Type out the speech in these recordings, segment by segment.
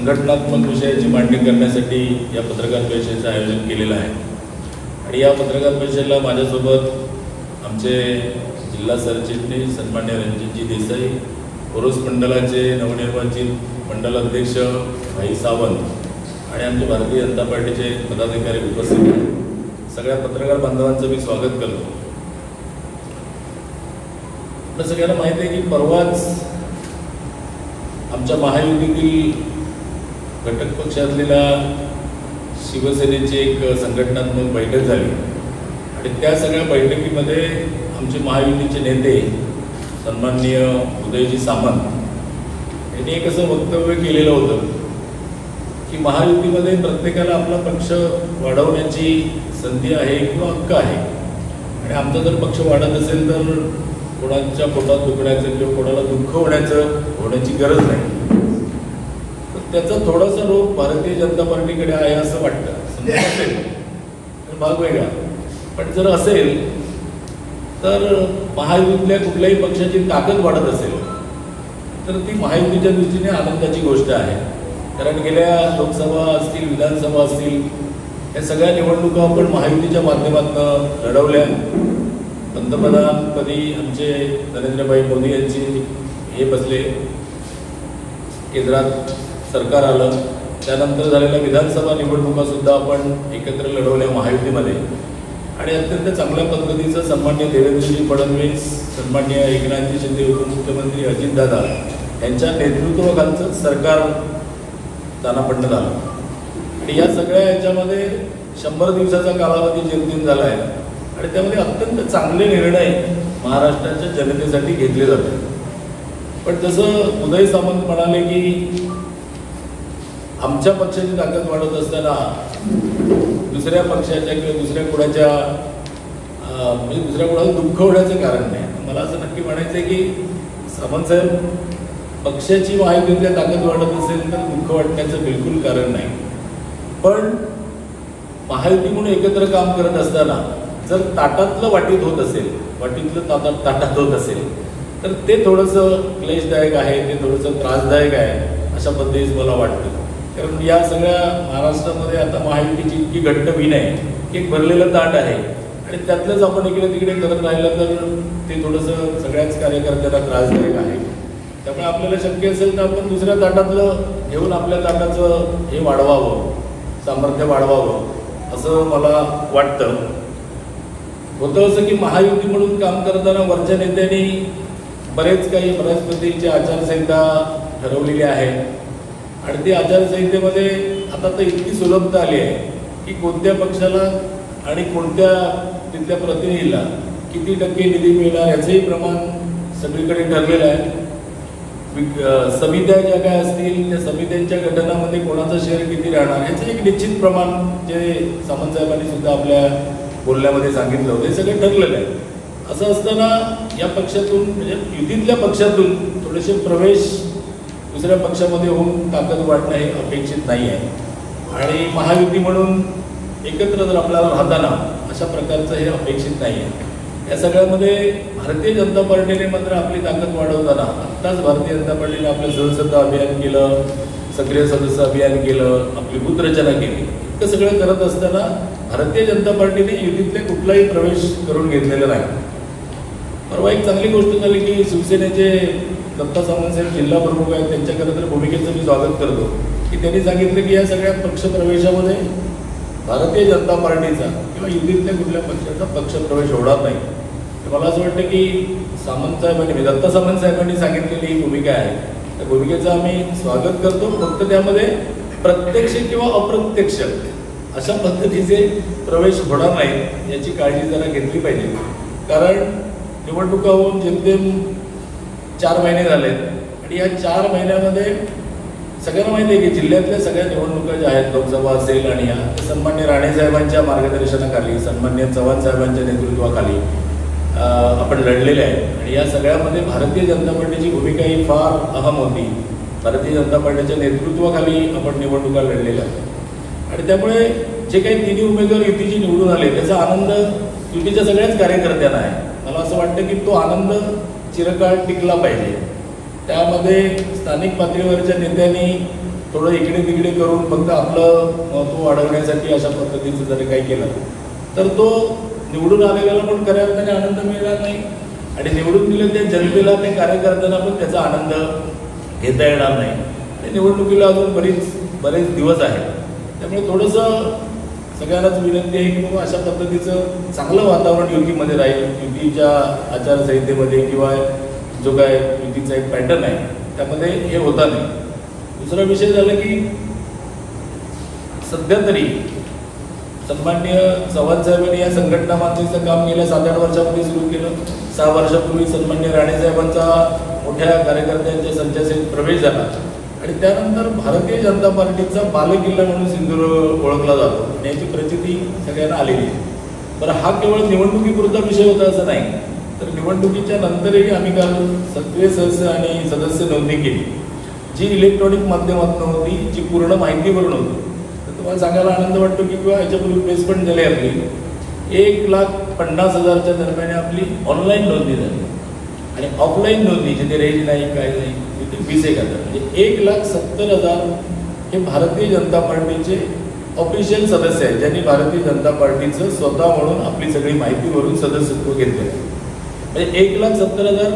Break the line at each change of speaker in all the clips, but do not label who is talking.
संघटनात्मक विषयाची मांडणी करण्यासाठी या पत्रकार परिषदेचं आयोजन केलेलं आहे. आणि या पत्रकार परिषदेला माझ्यासोबत आमचे जिल्हा सरचिटणीस सन्मान्य रणजितजी देसाई पुरुष मंडळाचे नवनिर्वाचित मंडल अध्यक्ष भाई सावंत आणि आमचे भारतीय जनता पार्टीचे पदाधिकारी उपस्थित आहेत. सगळ्या पत्रकार बांधवांचं मी स्वागत करतो. आपल्या सगळ्यांना माहिती आहे की परवाच आमच्या महायुतीतील घटक पक्ष असलेल्या शिवसेनेची एक संघटनात्मक बैठक झाली. आणि त्या सगळ्या बैठकीमध्ये आमचे महायुतीचे नेते सन्माननीय उदयजी सामंत यांनी एक असं वक्तव्य केलेलं होतं की महायुतीमध्ये प्रत्येकाला आपला पक्ष वाढवण्याची संधी आहे किंवा हक्क आहे. आणि आमचा जर पक्ष वाढत असेल तर कोणाच्या पोटात दुखण्याचं किंवा कोणाला दुःख होण्याचं होण्याची गरज नाही. त्याचं थोडासा रोग भारतीय जनता पार्टीकडे आहे असं वाटतं. असेल. तर भाग वेगळा. पण जर असेल तर महायुतीतल्या कुठल्याही पक्षाची ताकद वाढत असेल तर ती महायुतीच्या दृष्टीने आनंदाची गोष्ट आहे. कारण गेल्या लोकसभा असतील विधानसभा असतील या सगळ्या निवडणुका आपण महायुतीच्या माध्यमातून लढवल्या. पंतप्रधानपदी आमचे नरेंद्रभाई मोदी यांची हे बसले. केंद्रात सरकार आलं त्यानंतर झालेल्या विधानसभा निवडणुकासुद्धा आपण एकत्र लढवल्या महायुतीमध्ये. आणि अत्यंत चांगल्या पद्धतीचं सन्मान्य देवेंद्रजी फडणवीस सन्मान्य एकनाथजी शिंदे उपमुख्यमंत्री अजितदादा यांच्या नेतृत्वाखालचं सरकार दानापन्न झालं आणि या सगळ्या याच्यामध्ये शंभर दिवसाचा कालावधी जेमतेम झाला आहे आणि त्यामध्ये अत्यंत चांगले निर्णय महाराष्ट्राच्या जनतेसाठी घेतले जातात. पण जसं उदय सामंत म्हणाले की आमच्या पक्षाची ताकद वाढत असताना दुसऱ्या पक्षाच्या किंवा दुसऱ्या कुणाच्या म्हणजे दुसऱ्या कुणाचं दुःख होण्याचं कारण नाही. मला असं नक्की म्हणायचं आहे की सामंत साहेब पक्षाची महायुतीतल्या ताकद वाढत असेल तर दुःख वाटण्याचं बिलकुल कारण नाही. पण महायुती म्हणून एकत्र काम करत असताना जर ताटातलं वाटीत होत असेल वाटीतलं ताटात ताटात होत असेल तर ते थोडंसं क्लेशदायक आहे ते थोडंसं त्रासदायक आहे अशा पद्धतीच मला वाटतं. कारण या सगळ्या महाराष्ट्रामध्ये आता महायुतीची इतकी घट्ट विण आहे की एक भरलेलं ताट आहे. आणि त्यातलंच आपण इकडे तिकडे करत राहिलं तर ते थोडंसं सगळ्याच कार्यकर्त्यांना त्रासदायक आहे. त्यामुळे आपल्याला शक्य असेल तर आपण दुसऱ्या ताटातलं घेऊन आपल्या ताटाचं हे वाढवावं सामर्थ्य वाढवावं असं मला वाटतं. होतं असं की महायुती म्हणून काम करताना वरच्या नेत्यांनी बरेच काही बऱ्याच आचारसंहिता ठरवलेली आहे आणि ती आचारसंहितेमध्ये आता तर इतकी सुलभता आली आहे की कोणत्या पक्षाला आणि कोणत्या तिथल्या प्रतिनिधीला किती टक्के निधी मिळणार याचंही प्रमाण सगळीकडे ठरलेलं आहे. समित्या ज्या काय असतील त्या समित्यांच्या गठनामध्ये कोणाचं शेअर किती राहणार याचं एक निश्चित प्रमाण जे सामंत साहेबांनी सुद्धा आपल्या बोलण्यामध्ये सांगितलं होतं हे सगळं ठरलेलं आहे. असं असताना या पक्षातून म्हणजे युतीतल्या पक्षातून थोडेसे प्रवेश दुसऱ्या पक्षामध्ये होऊन ताकद वाढणं हे अपेक्षित नाही आहे. आणि महायुती म्हणून एकत्र जर आपल्याला राहताना अशा प्रकारचं हे अपेक्षित नाही आहे. या सगळ्यामध्ये भारतीय जनता पार्टीने मात्र आपली ताकद वाढवताना आत्ताच भारतीय जनता पार्टीने आपलं सदस्यता अभियान केलं सक्रिय सदस्य अभियान केलं आपली बूथ रचना केली. इतकं सगळं करत असताना भारतीय जनता पार्टीने युतीतले कुठलाही प्रवेश करून घेतलेला नाही. परवा एक चांगली गोष्ट झाली की शिवसेनेचे दत्ता सावंत साहेब जिल्हा प्रमुख आहेत त्यांच्याकडे तर भूमिकेचं मी स्वागत करतो. की त्यांनी सांगितलं की या सगळ्या पक्षप्रवेशामध्ये भारतीय जनता पार्टीचा किंवा युतीतल्या कुठल्या पक्षाचा पक्षप्रवेश होणार नाही. तर मला असं वाटतं की सामंत साहेबांनी दत्ता सामंत साहेबांनी सांगितलेली ही भूमिका आहे. त्या भूमिकेचं आम्ही स्वागत करतो. फक्त त्यामध्ये प्रत्यक्ष किंवा अप्रत्यक्ष अशा पद्धतीचे प्रवेश होणार नाही याची काळजी जरा घेतली पाहिजे. कारण निवडणुका होऊन जेमतेम चार महिने झालेत. आणि या चार महिन्यामध्ये सगळ्यांना माहिती आहे की जिल्ह्यातल्या सगळ्या निवडणुका ज्या आहेत लोकसभा असेल आणि या सन्मान्य राणे साहेबांच्या मार्गदर्शनाखाली सन्मान्य चव्हाण साहेबांच्या नेतृत्वाखाली आपण लढलेले आहे आणि या सगळ्यामध्ये भारतीय जनता पार्टीची भूमिका ही फार अहम होती. भारतीय जनता पार्टीच्या नेतृत्वाखाली आपण निवडणुका लढलेल्या आहेत. आणि त्यामुळे जे काही तिन्ही उमेदवार युतीची निवडून आले त्याचा आनंद युतीच्या सगळ्याच कार्यकर्त्यांना आहे. असं वाटतं की तो आनंद चिरकाळ टिकला पाहिजे. त्यामध्ये स्थानिक पातळीवरच्या नेत्यांनी थोडं इकडे तिकडे करून फक्त आपलं महत्त्व वाढवण्यासाठी अशा पद्धतीचं जरी काही केलं तर तो निवडून आलेल्याला पण खऱ्या अर्थाने आनंद मिळणार नाही. आणि निवडून दिले त्या जनतेला ते कार्यकर्त्यांना पण त्याचा आनंद घेता येणार नाही. आणि निवडणुकीला अजून बरीच बरेच दिवस आहेत. त्यामुळे थोडंसं सगळ्यांनाच विनंती आहे की बाबा अशा पद्धतीचं चांगलं वातावरण युतीमध्ये राहील. युतीच्या आचारसंहितेमध्ये किंवा जो काय युतीचा एक पॅटर्न आहे त्यामध्ये हे होता नाही. दुसरा विषय झाला की सध्या तरी सन्मान्य चव्हाण साहेबांनी या संघटना मातीचं काम गेल्या सात आठ वर्षापूर्वी सुरू केलं. सहा वर्षापूर्वी सन्मान्य राणेसाहेबांचा मोठ्या कार्यकर्त्यांच्या संचासहित प्रवेश झाला. आणि त्यानंतर भारतीय जनता पार्टीचा बालकिल्ला म्हणून सिंधुदुर्ग ओळखला जातो. आणि याची प्रचिती सगळ्यांना आलेली आहे. बरं हा केवळ निवडणुकीपुरता विषय होता असं नाही. तर निवडणुकीच्या नंतरही आम्ही काल सक्रिय सदस्य आणि सदस्य नोंदणी केली. जी इलेक्ट्रॉनिक माध्यमातून होती जी पूर्ण माहितीवरून होती. तर तुम्हाला सांगायला आनंद वाटतो की किंवा याच्यापूर्वी प्रेस पण झाली आपली. एक लाख पन्नास हजारच्या दरम्यान आपली ऑनलाईन नोंदणी झाली. आणि ऑफलाईन नोंदणी जिथे रेंज नाही काय नाही ते वीस एक हजार. म्हणजे एक लाख सत्तर हजार हे भारतीय जनता पार्टीचे ऑफिशियल सदस्य आहेत ज्यांनी भारतीय जनता पार्टीचं स्वतः म्हणून आपली सगळी माहिती भरून सदस्यत्व घेतलं आहे. म्हणजे एक लाख सत्तर हजार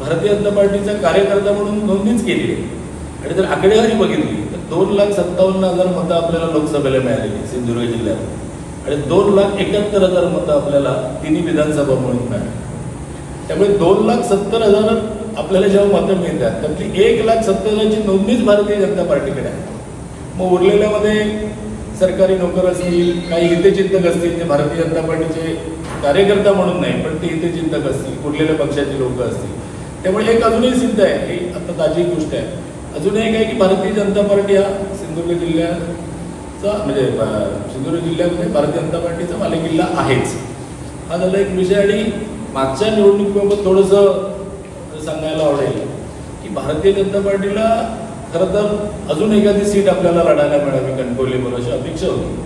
भारतीय जनता पार्टीचा कार्यकर्ता म्हणून नोंदणीच केली आहे. आणि जर आकडेवारी बघितली तर दोन लाख सत्तावन्न हजार मतं आपल्याला लोकसभेला मिळालेली सिंधुदुर्ग जिल्ह्यात. आणि दोन लाख एकाहत्तर हजार मतं आपल्याला तिन्ही विधानसभा म्हणून मिळाली. त्यामुळे दोन लाख सत्तर हजार आपल्याला जेव्हा मतं मिळतात त्यातली एक लाख सत्तर हजारची नोंदणीच भारतीय जनता पार्टीकडे आहे. मग उरलेल्यामध्ये सरकारी नोकर असतील काही हितचिंतक असतील जे भारतीय जनता पार्टीचे कार्यकर्ता म्हणून नाही पण ते हितचिंतक असतील उरलेल्या पक्षाचे लोक असतील. त्यामुळे एक अजूनही सिद्ध आहे ही आता ताजी गोष्ट आहे. अजून एक आहे की भारतीय जनता पार्टी हा सिंधुदुर्ग जिल्ह्याचा म्हणजे सिंधुदुर्ग जिल्ह्यामध्ये भारतीय जनता पार्टीचा बालेकिल्ला आहेच. हा झाला एक विषय आणि मागच्या निवडणुकीबाबत थोडंसं सांगायला आवडेल की भारतीय जनता पार्टीला खरं तर अजून एखादी सीट आपल्याला लढायला मिळावी कणकवलीवर अशी अपेक्षा होती.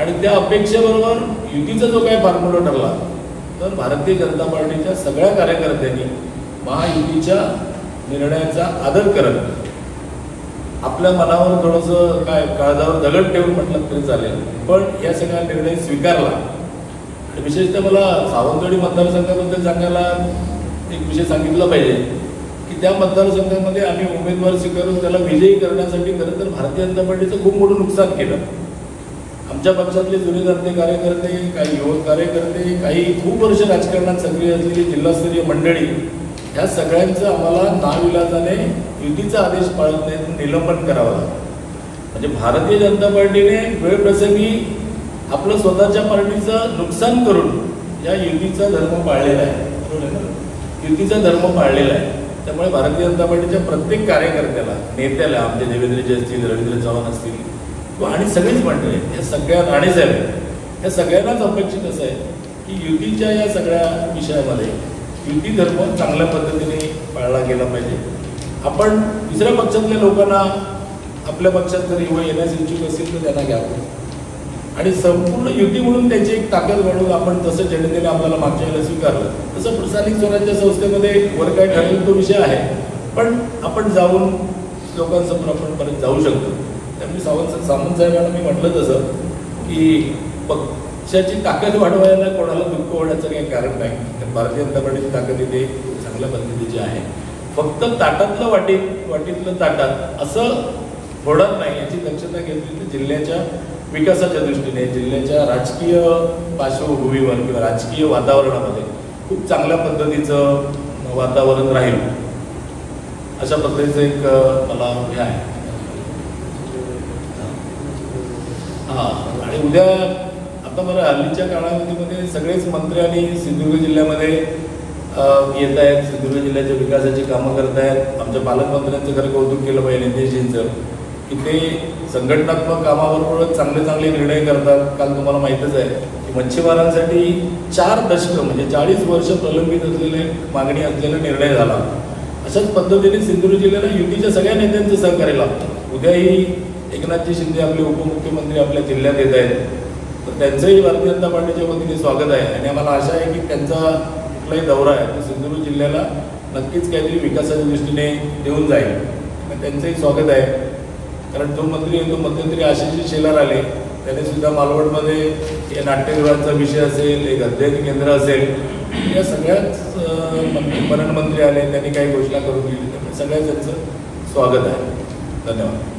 आणि त्या अपेक्षेबरोबर युतीचा जो काही फॉर्म्युला ठरला तर भारतीय जनता पार्टीच्या सगळ्या कार्यकर्त्यांनी महायुतीच्या निर्णयाचा आदर करत आपल्या मनावर थोडंसं काय काळजावर दगड ठेवून म्हटलं तरी चालेल पण या सगळ्या निर्णय स्वीकारला. आणि विशेषतः मला सावंतवाडी मतदारसंघाबद्दल सांगायला एक विषय सांगितला पाहिजे की त्या मतदारसंघामध्ये आम्ही उमेदवार स्वीकारून त्याला विजयी करण्यासाठी खरं तर भारतीय जनता पार्टीचं खूप मोठं नुकसान केलं. आमच्या पक्षातले जुने जाणते कार्यकर्ते काही युवक कार्यकर्ते काही खूप वर्ष राजकारणात सक्रिय असलेली जिल्हास्तरीय मंडळी ह्या सगळ्यांचं आम्हाला नाविलाजाने युतीचा आदेश पाळत नाही निलंबन करावं लागलं म्हणजे भारतीय जनता पार्टीने वेळप्रसंगी आपलं स्वतःच्या पार्टीचं नुकसान करून या युतीचा धर्म पाळलेला आहे. बरोबर आहे ना? युतीचा धर्म पाळलेला आहे. त्यामुळे भारतीय जनता पार्टीच्या प्रत्येक कार्यकर्त्याला नेत्याला आमचे देवेंद्रजी असतील रवींद्र चव्हाण असतील किंवा आणि सगळीच मंडळी या सगळ्या राणेसाहेब आहेत. या सगळ्यांनाच अपेक्षित असं आहे की युतीच्या या सगळ्या विषयामध्ये युती धर्म चांगल्या पद्धतीने पाळला गेला पाहिजे. आपण दुसऱ्या पक्षातल्या लोकांना आपल्या पक्षात जर युवा येण्यास इच्छुक असेल तर त्यांना घ्यावं. आणि संपूर्ण युती म्हणून त्याची एक ताकद वाढवून आपण जसं जनतेने आपल्याला मागच्या वेळेला स्वीकारलं. तसं स्थानिक स्वराज्य संस्थेमध्ये वर काय ठरेल तो विषय आहे. पण आपण जाऊन लोकांसमोर आपण परत जाऊ शकतो. त्यामुळे सावंत सामंत साहेबांना मी म्हटलं तसं की पक्षाची ताकद वाढवायला कोणाला दुःख होण्याचं काही कारण नाही. तर भारतीय जनता पार्टीची ताकद इथे चांगल्या पद्धतीची आहे. फक्त ताटातलं वाटीत वाटीतलं ताटात असं होणार नाही याची दक्षता घेतली तर जिल्ह्याच्या विकासाच्या दृष्टीने जिल्ह्याच्या राजकीय पार्श्वभूमीवर किंवा राजकीय वातावरणामध्ये खूप चांगल्या पद्धतीचं वातावरण राहील. अशा पद्धतीचं एक मला हे आहे. हां आणि उद्या आता बरं हल्लीच्या काळामध्ये सगळेच मंत्री आणि सिंधुदुर्ग जिल्ह्यामध्ये येत आहेत. सिंधुदुर्ग जिल्ह्याच्या विकासाची कामं करत आहेत. आमच्या पालकमंत्र्यांचं खरं कौतुक केलं पाहिजे नितीशजींचं. की ते संघटनात्मक कामाबरोबरच चांगले चांगले निर्णय करतात. काल तुम्हाला माहीतच आहे की मच्छीमारांसाठी चार दशकं म्हणजे चाळीस वर्ष प्रलंबित असलेले मागणी असलेला निर्णय झाला. अशाच पद्धतीने सिंधुदुर्ग जिल्ह्याला युतीच्या सगळ्या नेत्यांचं सहकार्य लाभतं उद्याही एकनाथजी शिंदे आपले उपमुख्यमंत्री आपल्या जिल्ह्यात येत आहेत. तर त्यांचंही भारतीय जनता पार्टीच्या वतीने स्वागत आहे. आणि आम्हाला आशा आहे की त्यांचा कुठलाही दौरा आहे तो सिंधुदुर्ग जिल्ह्याला नक्कीच काहीतरी विकासाच्या दृष्टीने देऊन जाईल. त्यांचंही स्वागत आहे. कारण जो मंत्री होतो मध्यंतरी आशिषजी शेलार आले. त्याने सुद्धा मालवणमध्ये हे नाट्यगृहाचा विषय असेल एक अध्ययन केंद्र असेल. या सगळ्याच मंत्री- मंत्री आले त्यांनी काही घोषणा करून दिली. त्यामुळे सगळ्याच त्यांचं स्वागत आहे. धन्यवाद.